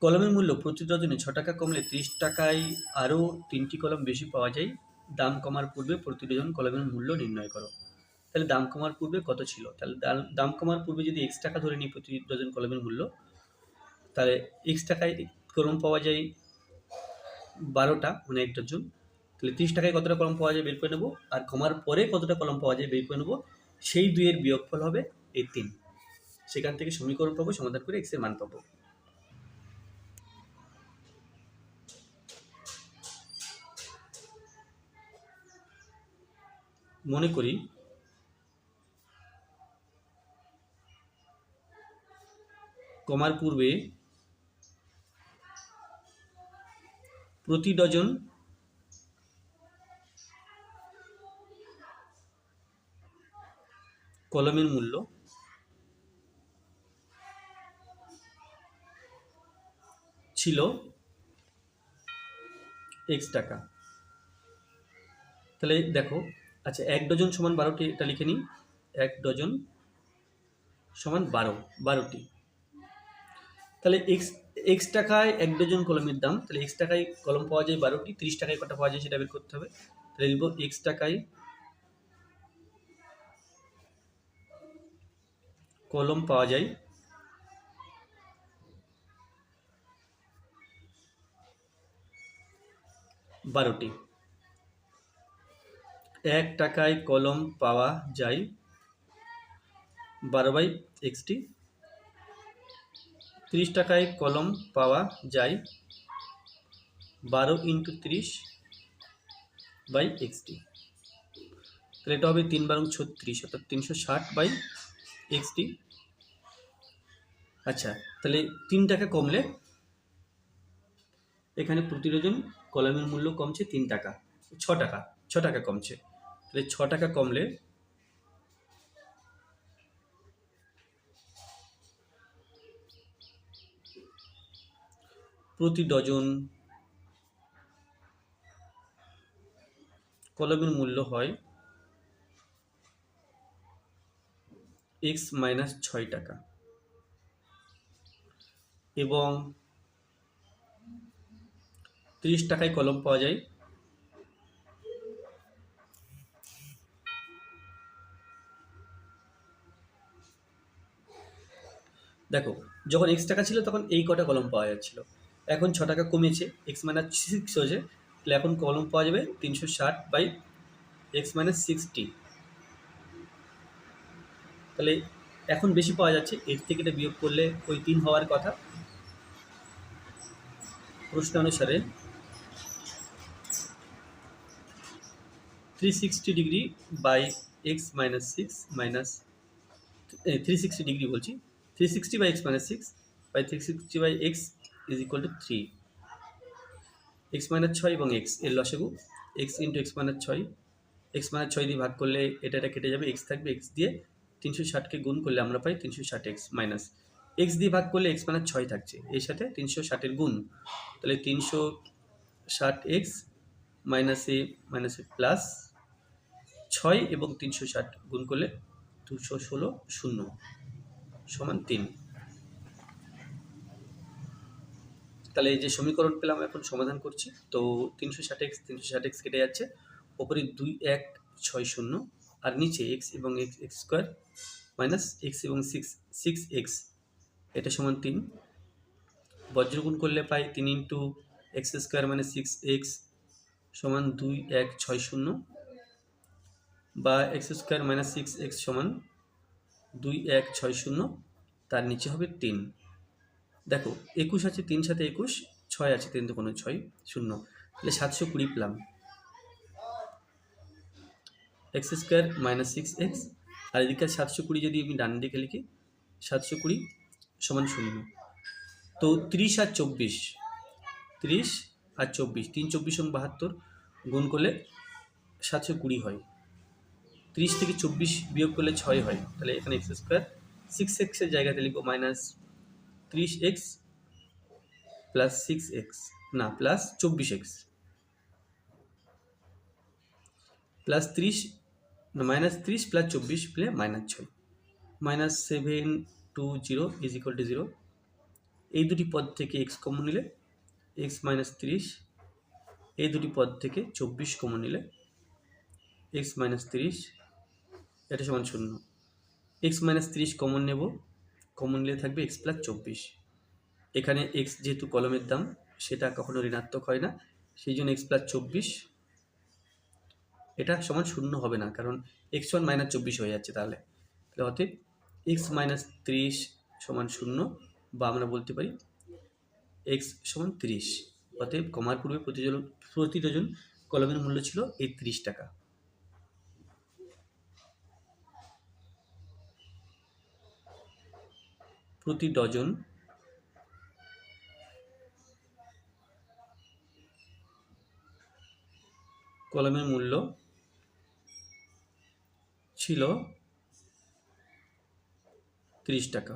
কলমের মূল্য প্রতি ডজনে ছ টাকা কমলে ত্রিশ টাকায় আরও তিনটি কলম বেশি পাওয়া যায়। দাম কমার পূর্বে প্রতি ডজন কলমের মূল্য নির্ণয় করো। তাহলে দাম কমার পূর্বে কত ছিল? তাহলে দাম- কমার পূর্বে যদি এক্স টাকা ধরে নিই প্রতি ডজন কলমের মূল্য, তাহলে এক্স টাকায় কলম পাওয়া যায় বারোটা মানে এক ডজন। তাহলে তিরিশ টাকায় কতটা কলম পাওয়া যায় বের করে নেব? আর কমার পরে কতটা কলম পাওয়া যায় বের করে নেব? সেই দুইয়ের বিয়োগফল হবে এই তিন। সেখান থেকে সমীকরণ পাবো, সমাধান করে এক্সের মান পাবো। মনে করি। কমার পূর্বে প্রতি ডজন কলমের মূল্য ছিল এক্স টাকা। তাহলে দেখো আচ্ছা এক ডজন সমান বারোটি, এটা লিখে নিই। এক ডজন সমান বারো, বারোটি। তাহলে এক্স এক্স টাকায় এক ডজন কলমের দাম, তাহলে এক্স টাকায় কলম পাওয়া যায় বারোটি, তিরিশ টাকায় কটা পাওয়া যায় সেটা বের করতে হবে। তাহলে লিখব এক্স টাকায় কলম পাওয়া যায় বারোটি। এক টাকায় কলম পাওয়া যায়। বারো বাই এক্সটি। তিরিশ টাকায় কলম পাওয়া যায়। বারো ইন্টু তিরিশ বাই এক্সটি। তাহলে এটা হবে তিন বারং ছত্রিশ, অর্থাৎ তিনশো ষাট বাই এক্সটি। আচ্ছা তাহলে তিন টাকা কমলে এখানে প্রতি ডজন কলমের মূল্য কমছে তিন টাকা, ছ টাকা ছ টাকা কমছে। তাহলে ছ টাকা কমলে প্রতি ডজন কলমের মূল্য হয় এক্স মাইনাস ছয় টাকা। এবং তিরিশ টাকায় কলম পাওয়া যায়। দেখো, যখন এক্স টাকা ছিল তখন এই কটা কলম পাওয়া যাচ্ছিল। এখন ছ টাকা কমেছে এক্স মাইনাস সিক্স হয়েছে, তাহলে এখন কলম পাওয়া যাবে তিনশো ষাট বাই এক্স মাইনাস সিক্সটি তাহলে এখন বেশি পাওয়া যাচ্ছে, এর থেকে এটা বিয়োগ করলে ওই তিন হওয়ার কথা। প্রশ্ন অনুসারে three sixty degree by x minus six minus three sixty degree বলছি। Three sixty by x minus six by three sixty by x is equal to three x minus ছয় এবং এক্সের লসাগু এক্স ইন্টু এক্স মাইনাস ছয়। X minus ছয় দিয়ে ভাগ করলে এটা এটা কেটে যাবে এক্স থাকবে এক্স দিয়ে তিনশো ষাটকে গুণ করলে আমরা পাই তিনশো ষাট এক্স মাইনাস এক্স দিয়ে ভাগ করলে এক্স মাইনাস ছয় থাকছে, এর সাথে তিনশো ষাটের গুণ। তাহলে তিনশো ষাট এক্স মাইনাসে মাইনাসে প্লাস ছয় এবং তিনশো ষাট গুণ করলে দুশো ষোলো শূন্য। সমান তিন। তাহলে এই যে সমীকরণ পেলাম, এখন সমাধান করছি। তো তিনশো ষাট এক্স, তিনশো ষাট এক্স কেটে যাচ্ছে। ওপরে দুই এক ছয় শূন্য, আর নিচে এক্স এবং x x square minus x এবং সিক্স সিক্স এক্স এটা সমান তিন। বজ্রগুণ করলে পাই তিন ইন্টু এক্স স্কোয়ার মানে সিক্স এক্স সমান দুই এক ছয় শূন্য, বা x square minus six x সমান দুই এক ছয় শূন্য, তার নিচে হবে তিন। দেখো, একুশ আছে তিন সাথে একুশ, ছয় আছে তিন কোনো ছয়, শূন্য। তাহলে সাতশো কুড়ি পেলাম। X square minus six x, আর এদিকে সাতশো কুড়ি যদি আমি ডান দিকে লিখি, সাতশো কুড়ি সমান শূন্য। তো ত্রিশ আর চব্বিশ, ত্রিশ আর চব্বিশ, তিন চব্বিশ এবং বাহাত্তর গুণ করলে সাতশো কুড়ি হয়। ত্রিশ থেকে চব্বিশ বিয়োগ করলে ছয় হয়, তাহলে এখানে এক্স স্কোয়ার সিক্স এক্সের জায়গাতে লিখব মাইনাস ত্রিশ এক্স প্লাস সিক্স এক্স না প্লাস চব্বিশ এক্স প্লাস ত্রিশ মাইনাস ত্রিশ প্লাস চব্বিশ প্লে মাইনাস ছয়। Minus seven two zero is equal to zero এই দুটি পদ থেকে এক্স কমন নিলে এক্স মাইনাস তিরিশ, এই দুটি পদ থেকে চব্বিশ কমন নিলে এক্স মাইনাস তিরিশ এটা সমান শূন্য। এক্স মাইনাস তিরিশ কমন নেব। কমন নিলে থাকবে এক্স প্লাস চব্বিশ। এখানে এক্স যেহেতু কলমের দাম, সেটা কখনো ঋণাত্মক হয় না। সেই জন্য এক্স প্লাস চব্বিশ, এটা সমান শূন্য হবে না, কারণ এক্স ওয়ান মাইনাস চব্বিশ হয়ে যাচ্ছে তাহলে। তাহলে অতএব এক্স মাইনাস তিরিশ সমান শূন্য, বা আমরা বলতে পারি এক্স সমান তিরিশ। অতএব কমার পূর্বে প্রতি ডজন প্রতি ডজন কলমের মূল্য ছিল এই তিরিশ টাকা। প্রতি ডজন কলমের মূল্য ছিল ত্রিশ টাকা।